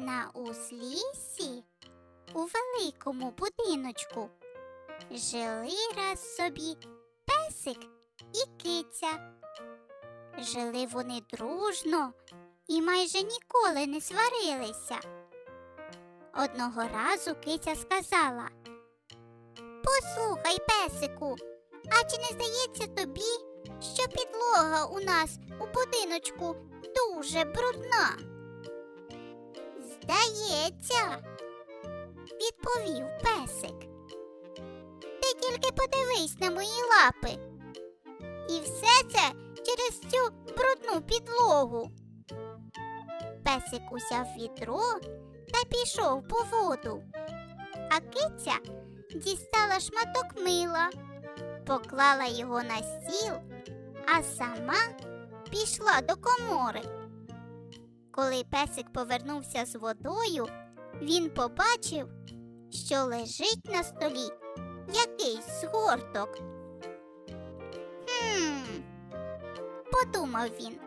На узліссі у великому будиночку жили раз собі песик і киця. Жили вони дружно і майже ніколи не сварилися. Одного разу киця сказала Послухай, песику, а чи не здається тобі, що підлога у нас у будиночку дуже брудна? Здається, відповів песик. Ти тільки подивись на мої лапи. І все це через цю брудну підлогу. Песик узяв відро та пішов по воду. А киця дістала шматок мила, поклала його на стіл, а сама пішла до комори. Коли песик повернувся з водою, він побачив, що лежить на столі якийсь згорток. Хм, подумав він.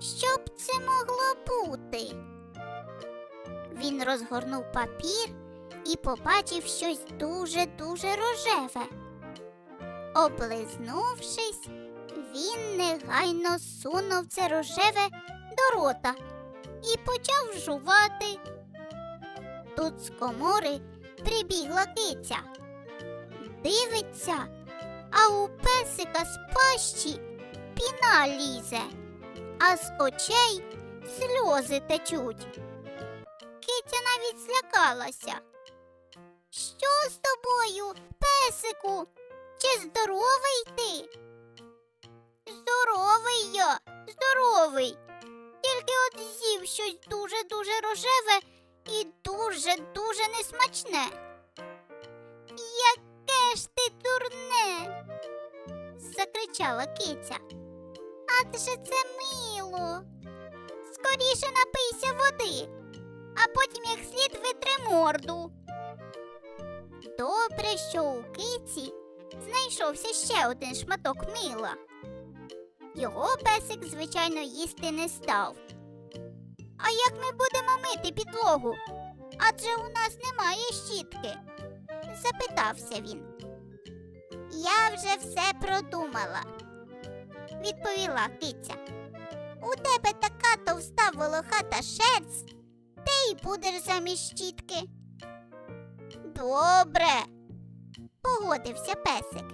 Що б це могло бути? Він розгорнув папір і побачив щось дуже-дуже рожеве. Облизнувшись, він негайно сунув це рожеве до рота і почав жувати. Тут з комори прибігла киця. Дивиться, а у песика з пащі піна лізе, а з очей сльози течуть. Киця навіть злякалася. Що з тобою, песику? Чи здоровий ти? Здоровий я, здоровий. От з'їв щось дуже-дуже рожеве і дуже-дуже несмачне. Яке ж ти дурне? закричала киця. Адже це мило. Скоріше напийся води, а потім як слід витри морду. Добре, що у киці знайшовся ще один шматок мила. Його песик, звичайно, їсти не став. А як ми будемо мити підлогу? Адже у нас немає щітки, запитався він. Я вже все продумала, відповіла киця. У тебе така товста волохата шерсть, ти й будеш замість щітки. Добре, погодився песик.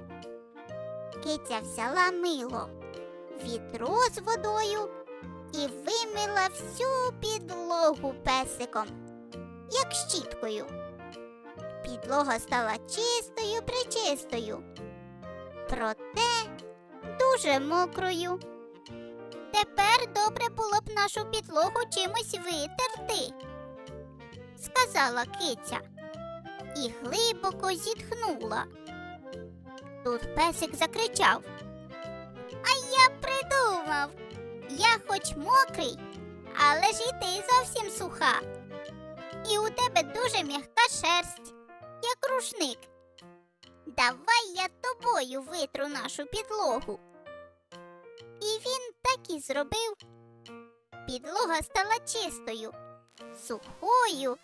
Киця взяла мило відро з водою і вимила всю підлогу песиком, як щіткою. Підлога стала чистою причистою, проте дуже мокрою. Тепер добре було б нашу підлогу чимось витерти, сказала киця і глибоко зітхнула. Тут песик закричав. Я хоч мокрий, але ж і ти зовсім суха. І у тебе дуже м'яка шерсть, як рушник. Давай я тобою витру нашу підлогу. І він так і зробив. Підлога стала чистою, сухою,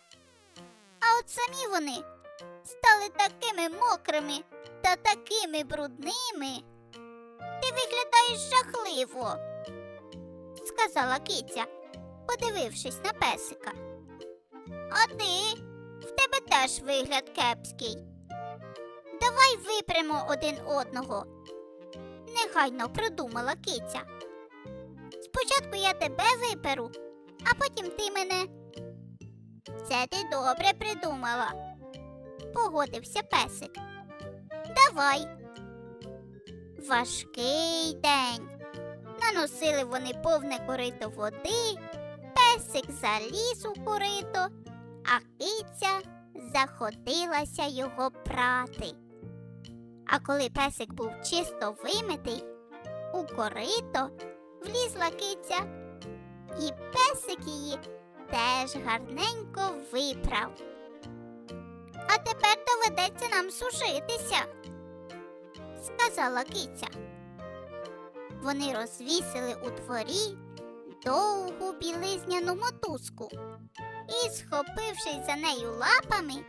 а от самі вони стали такими мокрими та такими брудними. Ти виглядаєш жахливо, сказала киця, подивившись на песика. А ти в тебе теж вигляд кепський. Давай випрямо один одного. Негайно продумала киця. Спочатку я тебе виперу, а потім ти мене. Це ти добре придумала, погодився песик. Давай. Важкий день. Наносили вони повне корито води, песик заліз у корито, а киця заходилася його прати. А коли песик був чисто вимитий, у корито влізла киця, і песик її теж гарненько виправ. А тепер доведеться нам сушитися, сказала киця. Вони розвісили у дворі довгу білизняну мотузку і, схопившись за нею лапами,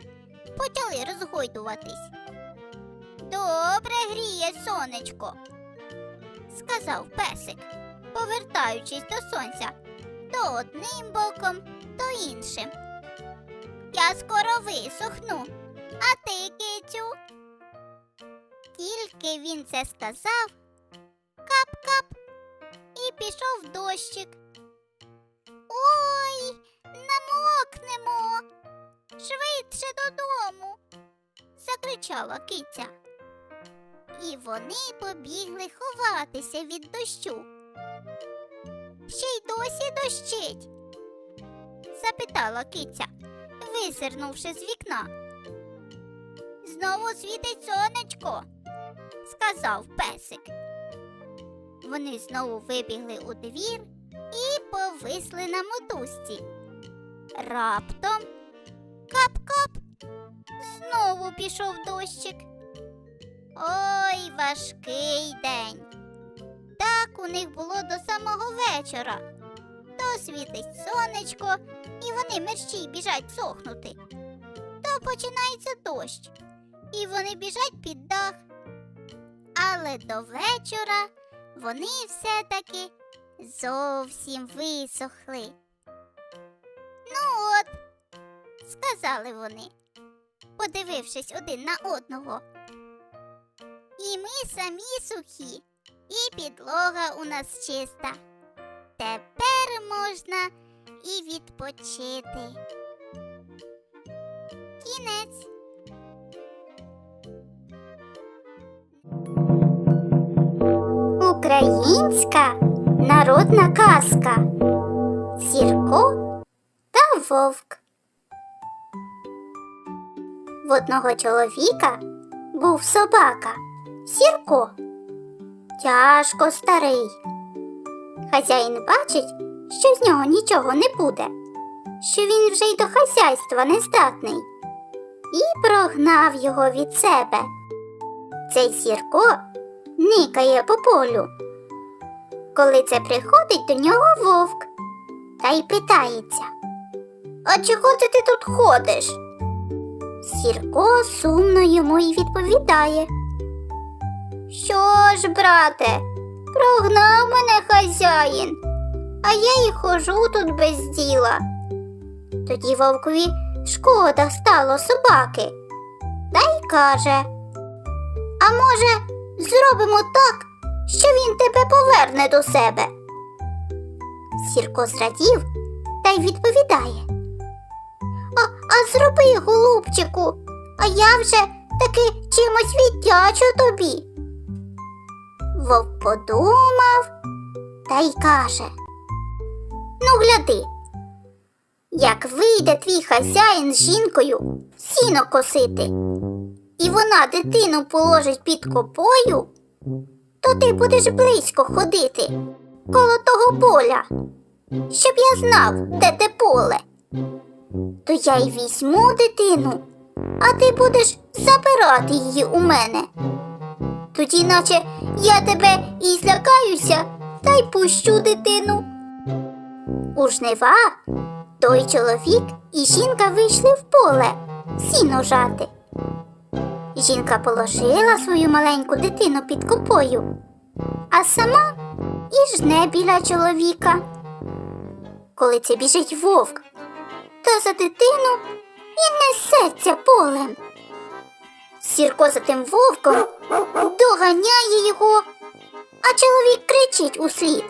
почали розгойдуватись. Добре гріє сонечко, сказав песик, повертаючись до сонця то одним боком, то іншим. Я скоро висохну, а ти, кицю. Тільки він це сказав, кап-кап, і пішов дощик. Ой, намокнемо. Швидше додому. закричала киця. І вони побігли ховатися від дощу. Ще й досі дощить? запитала киця, визирнувши з вікна. Знову світить сонечко, сказав песик. Вони знову вибігли у двір і повисли на мотузці. Раптом кап-кап, знову пішов дощик. Ой, важкий день. Так у них було до самого вечора. То світить сонечко, і вони мерщій біжать сохнути. То починається дощ, і вони біжать під дах. Але до вечора вони все-таки зовсім висохли. Ну от, сказали вони, подивившись один на одного. І ми самі сухі, і підлога у нас чиста. Тепер можна і відпочити. Кінець. Українська народна казка. Сірко та вовк. В одного чоловіка був собака Сірко. Тяжко старий. Хазяїн бачить, що з нього нічого не буде, що він вже й до хазяйства не здатний, і прогнав його від себе. Цей сірко никає по полю. Коли це приходить до нього вовк та й питається А чого це ти тут ходиш? Сірко сумно йому й відповідає. Що ж, брате, прогнав мене хазяїн, а я й хожу тут без діла. Тоді вовкові шкода стало собаки, та й каже А може, зробимо так, що він тебе поверне до себе. Сірко зрадів та й відповідає. А, а зроби, голубчику, а я вже таки чимось віддячу тобі. Вовк подумав та й каже Ну, гляди, як вийде твій хазяїн з жінкою сіно косити, і вона дитину положить під копою, то ти будеш близько ходити коло того поля, щоб я знав, де те поле. То я й візьму дитину, а ти будеш забирати її у мене. Тоді, наче я тебе і злякаюся, та й пущу дитину. У жнива той чоловік і жінка вийшли в поле сіно жати. Жінка положила свою маленьку дитину під копою, а сама і жне біля чоловіка. Коли це біжить вовк, то за дитину і несеться полем. Сірко за тим вовком доганяє його, а чоловік кричить услід.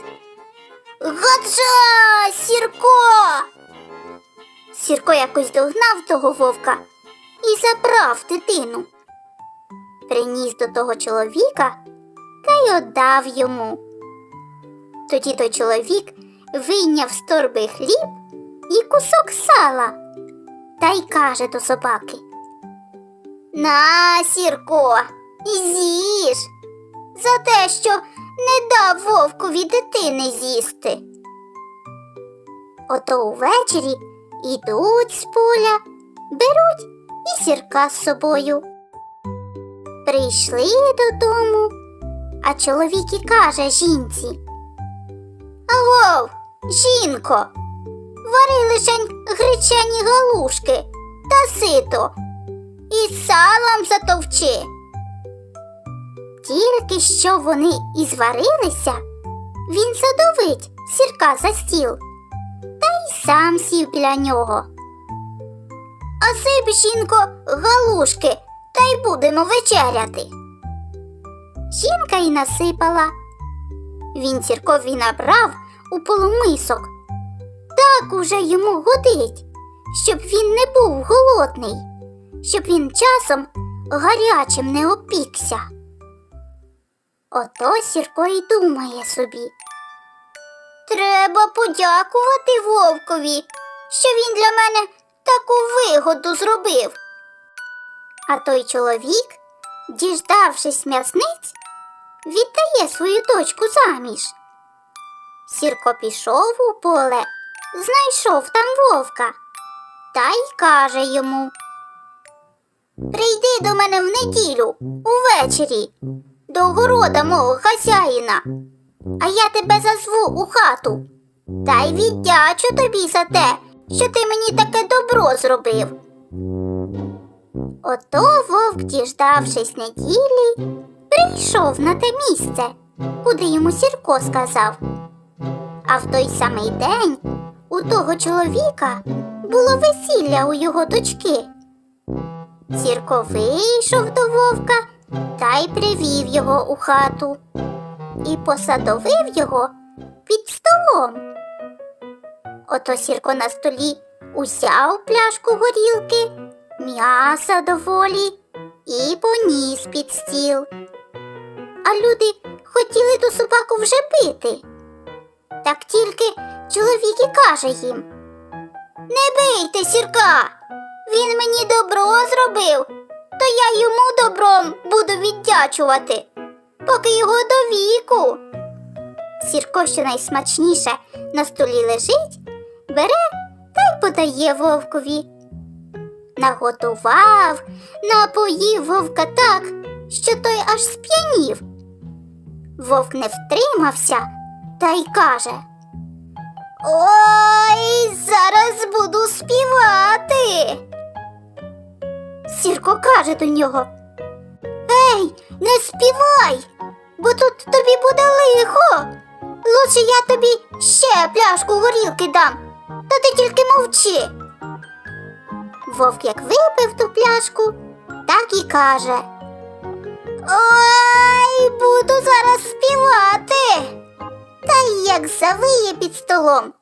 Гаджа, Сірко! Сірко якось догнав того вовка і забрав дитину. Приніс до того чоловіка та й отдав йому. Тоді той чоловік вийняв з торби хліб і кусок сала та й каже до собаки. На, Сірко, з'їж за те, що не дав вовкові дитини з'їсти. Ото увечері ідуть з поля, беруть і сірка з собою. Прийшли додому, а чоловік і каже жінці. Агов, жінко, вари лишень гречані галушки та сито і салом затовчи. Тільки що вони і зварилися, він задовить сірка за стіл та й сам сів біля нього. А сип, жінко, галушки, та й будемо вечеряти. Жінка й насипала. Він сіркові набрав у полумисок. Так уже йому годить, щоб він не був голодний, щоб він часом гарячим не опікся. Ото Сірко й думає собі. Треба подякувати вовкові, що він для мене таку вигоду зробив. А той чоловік, діждавшись м'ясниць, віддає свою дочку заміж. Сірко пішов у поле, знайшов там вовка та й каже йому. Прийди до мене в неділю увечері до города мого хазяїна, а я тебе зазву у хату та й віддячу тобі за те, що ти мені таке добро зробив. Ото вовк, діждавшись неділі, прийшов на те місце, куди йому Сірко сказав. А в той самий день у того чоловіка було весілля у його дочки. Сірко вийшов до вовка та й привів його у хату і посадовив його під столом. Ото Сірко на столі узяв пляшку горілки, м'яса доволі і поніс під стіл. А люди хотіли ту собаку вже бити. Так тільки чоловік і каже їм Не бийте сірка, він мені добро зробив, то я йому добром буду віддячувати, поки його до віку. Сірко, що найсмачніше на столі лежить, бере та й подає вовкові. Наготував, напоїв вовка так, що той аж сп'янів. Вовк не втримався та й каже Ой, зараз буду співати. Сірко каже до нього Ей, не співай, бо тут тобі буде лихо. Лучше я тобі ще пляшку горілки дам, та ти тільки мовчи. Вовк як випив ту пляшку, так і каже. Ой, буду зараз співати. Та й як завиє під столом.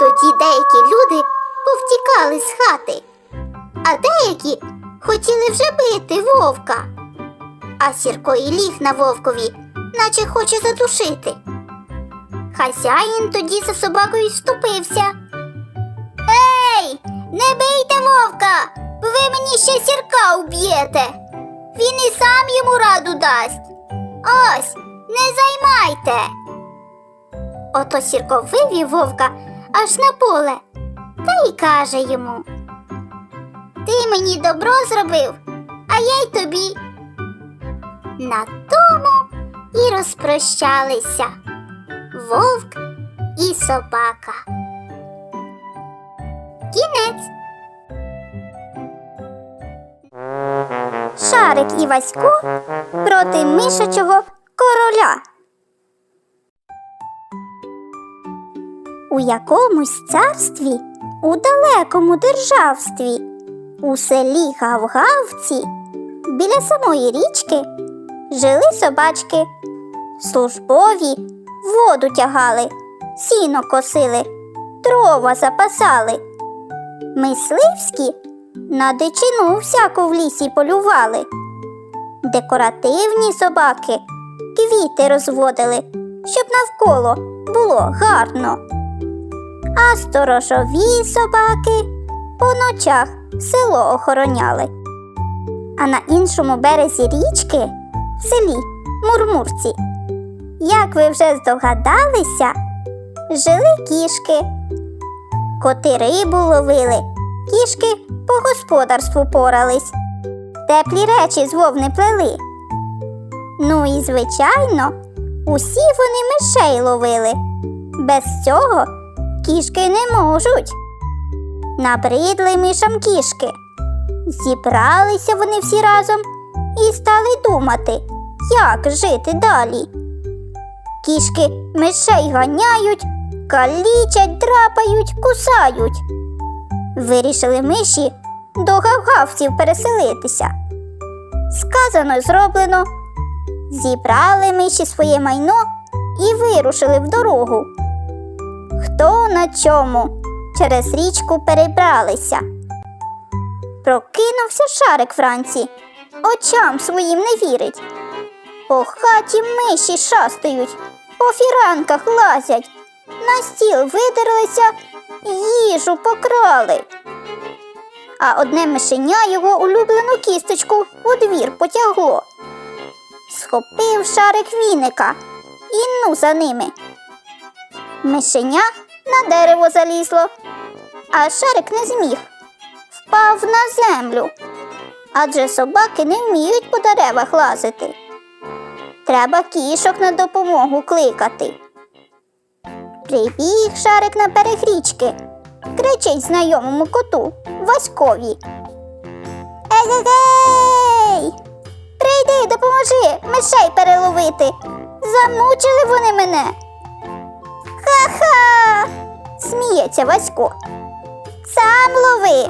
Тоді деякі люди повтікали з хати, а деякі хотіли вже бити вовка. А Сірко і ліг на вовкові, наче хоче задушити. Хазяїн тоді за собакою вступився. Не бийте вовка, ви мені ще сірка уб'єте. Він і сам йому раду дасть. Ось, не займайте. Ото Сірко вивів вовка аж на поле та й каже йому. Ти мені добро зробив, а я й тобі. На тому і розпрощалися вовк і собака. Шарик і Васько проти мишачого короля. У якомусь царстві, у далекому державстві, у селі Гавгавці, біля самої річки, жили собачки. Службові воду тягали, сіно косили, дрова запасали. Мисливські на дичину всяку в лісі полювали. Декоративні собаки квіти розводили, щоб навколо було гарно. а сторожові собаки по ночах село охороняли. А на іншому березі річки, в селі Мурмурці, як ви вже здогадалися, жили кішки. Коти рибу ловили, кішки по господарству порались, теплі речі з вовни плели. Ну і звичайно, усі вони мишей ловили. Без цього кішки не можуть. Набридли мишам кішки. Зібралися вони всі разом і стали думати, як жити далі. Кішки мишей ганяють, калічать, драпають, кусають. Вирішили миші до гавгавців переселитися. Сказано, зроблено. Зібрали миші своє майно і вирушили в дорогу. Хто на чому через річку перебралися. Прокинувся шарик Франці, очам своїм не вірить. По хаті миші шастають, по фіранках лазять, на стіл видерлися, їжу покрали. А одне мишеня його улюблену кісточку у двір потягло. Схопив шарик віника і ну за ними. Мишеня на дерево залізло, а шарик не зміг. Впав на землю. Адже собаки не вміють по деревах лазити. Треба кішок на допомогу кликати. Прибіг шарик на берег річки, кричить знайомому коту Васькові. Егегей! Прийди, допоможи мишей переловити. Замучили вони мене. Ха-ха! сміється Васько. Сам лови.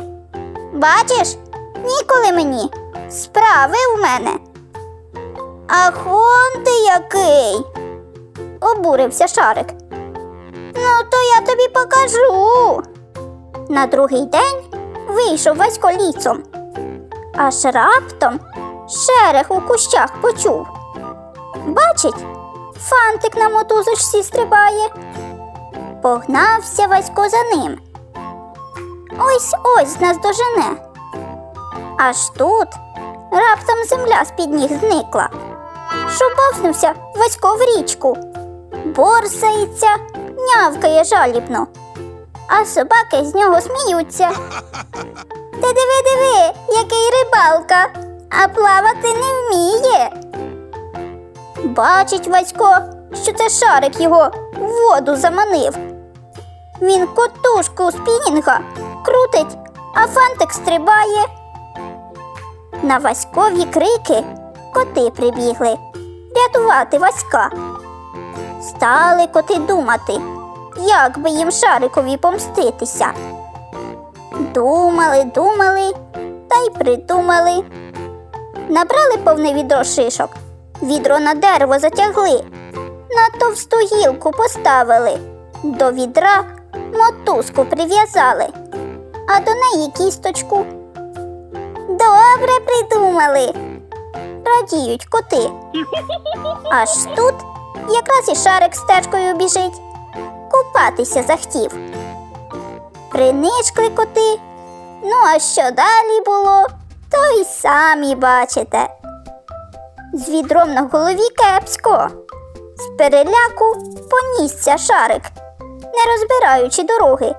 Бачиш, ніколи мені. Справи в мене. Ах, он ти який. обурився Шарик. Ну, то я тобі покажу. На другий день вийшов Васько лісом. Аж раптом шерех у кущах почув. Бачить, фантик на мотузочці стрибає. Погнався Васько за ним. Ось ось нас дожене. Аж тут раптом земля з-під ніг зникла. Шубовснувся Васько в річку, борсається, нявкає жалібно, а собаки з нього сміються. Ти диви, диви, який рибалка, а плавати не вміє. Бачить Васько, що це шарик його в воду заманив. Він котушку спінінга крутить, а фантик стрибає. На Васькові крики коти прибігли рятувати Васька. Стали коти думати, як би їм шарикові помститися. Думали, думали та й придумали. Набрали повне відро шишок, відро на дерево затягли, на товсту гілку поставили, до відра мотузку прив'язали, а до неї кісточку. Добре придумали. Радіють коти. Аж тут якраз і шарик стежкою біжить. Купатися захтів. Принишкли коти. Ну, а що далі було, то й самі бачите. З відром на голові кепсько. З переляку понісся шарик, не розбираючи дороги.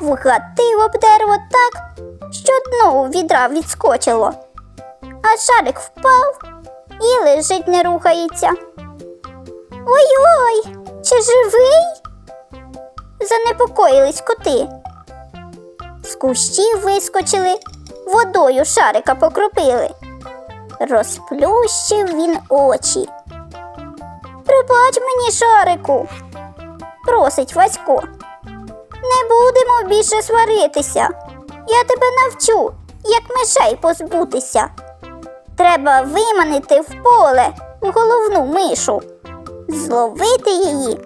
Вгатив об дерево так, що дно у відра відскочило. А шарик впав і лежить не рухається. Ой-ой, чи живий? Занепокоїлись коти. З кущів вискочили, водою шарика покропили. Розплющив він очі. Пробач мені, шарику, просить Васько. Не будемо більше сваритися. Я тебе навчу, як мишей позбутися. Треба виманити в поле головну мишу, зловити її.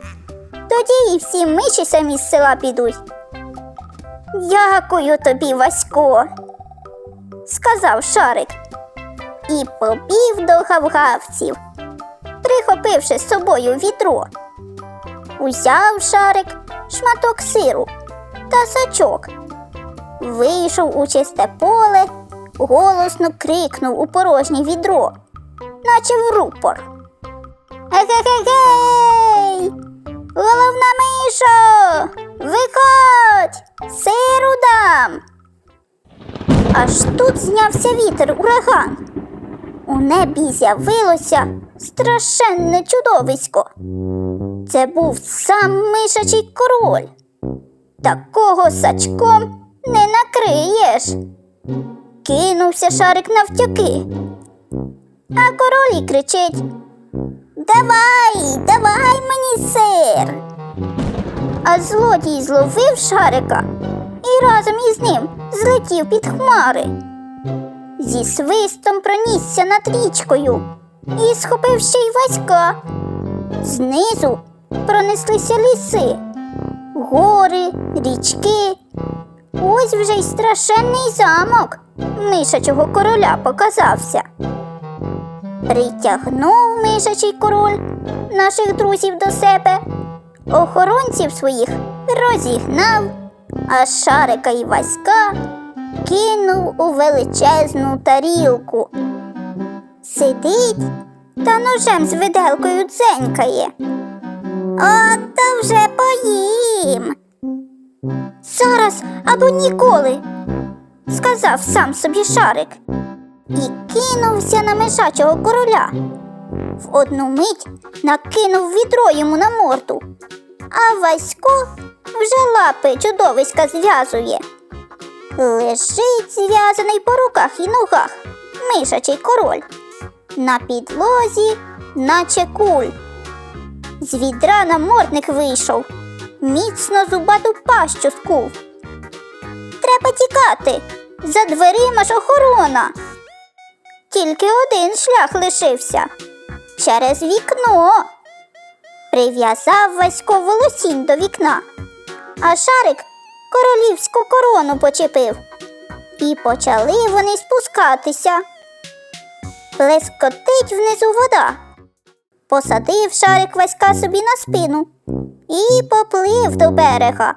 Тоді і всі миші самі з села підуть. Дякую тобі, Васько, сказав Шарик і побів до гавгавців, прихопивши з собою відро. Узяв шарик шматок сиру та сачок. Вийшов у чисте поле, голосно крикнув у порожнє відро, наче в рупор. Егегегей! Головна мишо! Виходь! Сиру дам! Аж тут знявся вітер ураган. У небі з'явилося страшенне чудовисько. Це був сам мишачий король. Такого сачком не накриєш. Кинувся шарик навтяки. А король і кричить: Давай, давай мені сир. А злодій зловив шарика і разом із ним злетів під хмари. Зі свистом пронісся над річкою і схопив ще й Васька. Знизу пронеслися ліси, гори, річки. Ось вже й страшенний замок мишачого короля показався. Притягнув мишачий король наших друзів до себе, охоронців своїх розігнав, а шарика і Васька кинув у величезну тарілку. Сидить та ножем з виделкою дзенькає. От то вже поїм. Зараз або ніколи, сказав сам собі шарик і кинувся на мишачого короля. В одну мить накинув відро йому на морду, а Васько вже лапи чудовиська зв'язує. Лежить зв'язаний по руках і ногах мишачий король. На підлозі, наче куль. З відра намордник вийшов, міцно зубату пащу скув. Треба тікати, за дверима ж охорона. Тільки один шлях лишився через вікно. Прив'язав Васько волосінь до вікна, а шарик королівську корону почепив. І почали вони спускатися. Плескотить внизу вода. Посадив шарик Васька собі на спину і поплив до берега.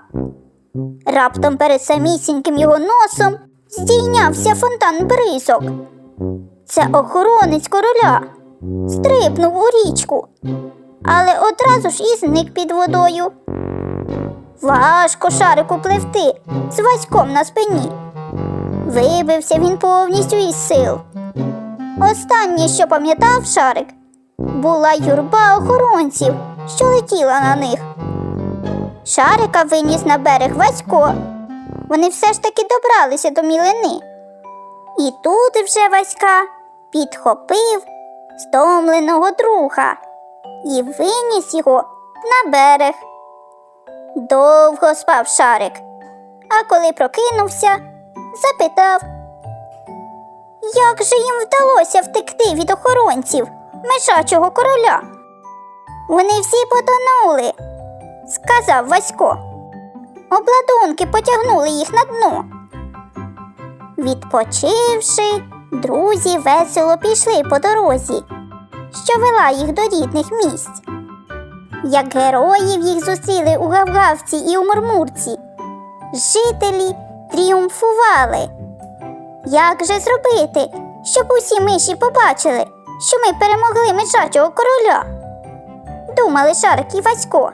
Раптом перед самісіньким його носом здійнявся фонтан бризок. Це охоронець короля. Стрибнув у річку, але одразу ж і зник під водою. Важко шарику пливти з васьком на спині. Вибився він повністю із сил. Останнє, що пам'ятав шарик, була юрба охоронців, що летіла на них. Шарика виніс на берег Васько. Вони все ж таки добралися до мілини. І тут вже Васька підхопив стомленого друга і виніс його на берег. Довго спав шарик, а коли прокинувся, запитав, як же їм вдалося втекти від охоронців мишачого короля? Вони всі потонули, сказав Васько. Обладунки потягнули їх на дно. Відпочивши, друзі весело пішли по дорозі, що вела їх до рідних місць. Як героїв їх зустріли у Гавгавці і у Мурмурці. Жителі тріумфували. Як же зробити, щоб усі миші побачили, що ми перемогли мишачого короля? Думали Шарик і Васько.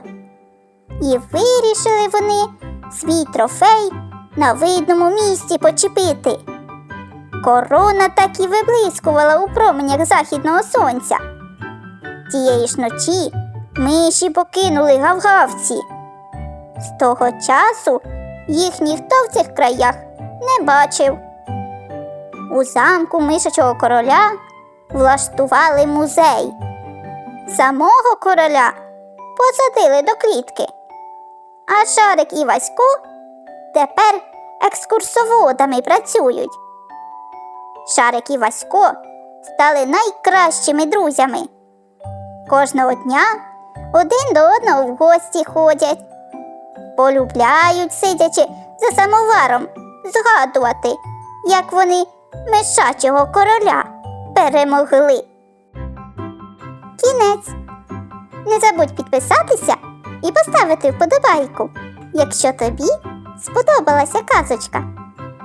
І вирішили вони свій трофей на видному місці почепити. Корона так і виблискувала у променях західного сонця. Тієї ж ночі миші покинули гавгавці. З того часу їх ніхто в цих краях не бачив. У замку мишачого короля влаштували музей. Самого короля посадили до клітки, а Шарик і Васько тепер екскурсоводами працюють. Шарик і Васько стали найкращими друзями. Кожного дня один до одного в гості ходять, полюбляють, сидячи за самоваром, згадувати, як вони мишачого короля перемогли. Кінець. Не забудь підписатися і поставити вподобайку. якщо тобі сподобалася казочка.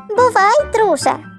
Бувай, друже!